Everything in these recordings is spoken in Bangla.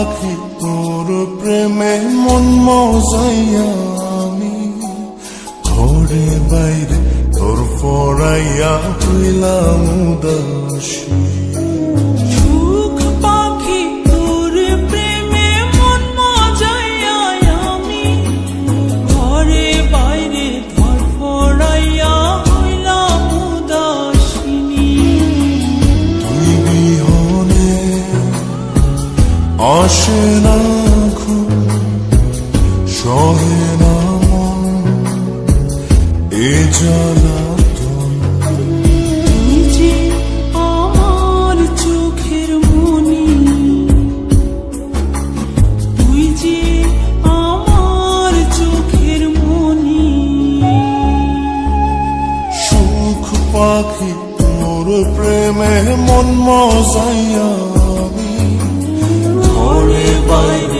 পাখি তোর প্রেমে মন মজাইয়া আমি। ঘরে বাইরে তোর ফরাইয়া হইলাম উদাসী। আসে না ঘুম সহে না মন এ সুখ পাখি তোর প্রেমে মন মজাইয়া ঘরে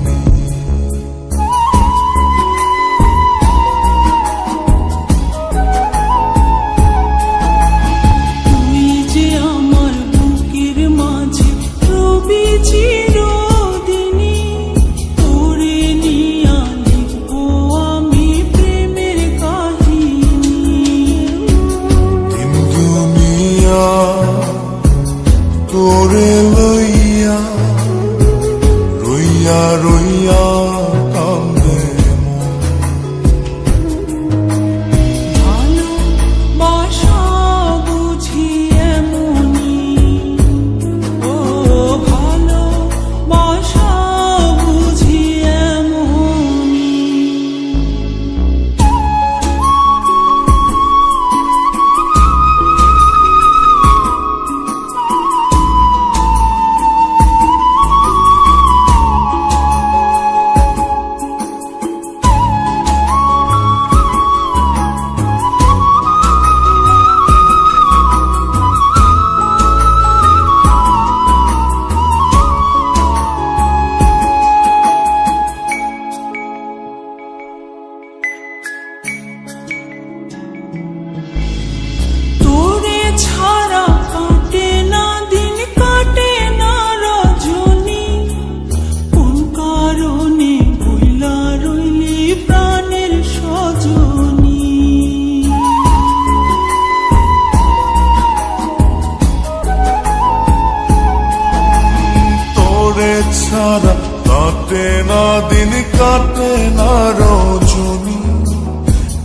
কাটে না দিন কাটে না রজনী।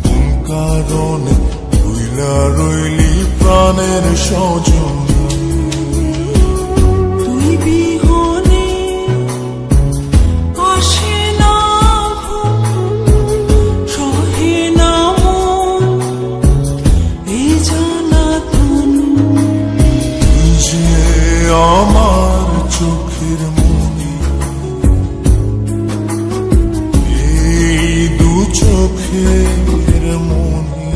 কোন কারণে রইলা রইলি প্রাণের সজনী? তুই চোখের মনি।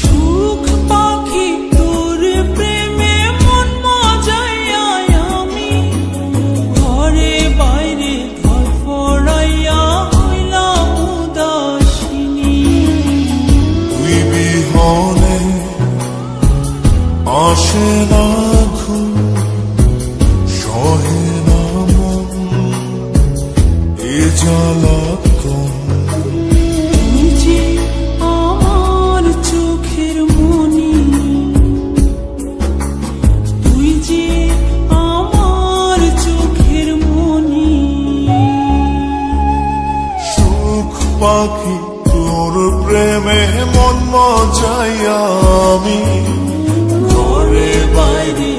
সুখ পাখি তোর প্রেমে মন মজাইয়া আমি। ঘরে বাইরে ধরফড়াইয়া হইলাম উদাসিনী। তুই বিহনে আসে না ঘুম সহে না মন এ জ্বালাতন পাখি তোর প্রেমে মন মজাই আমি। ঘরে বাইরে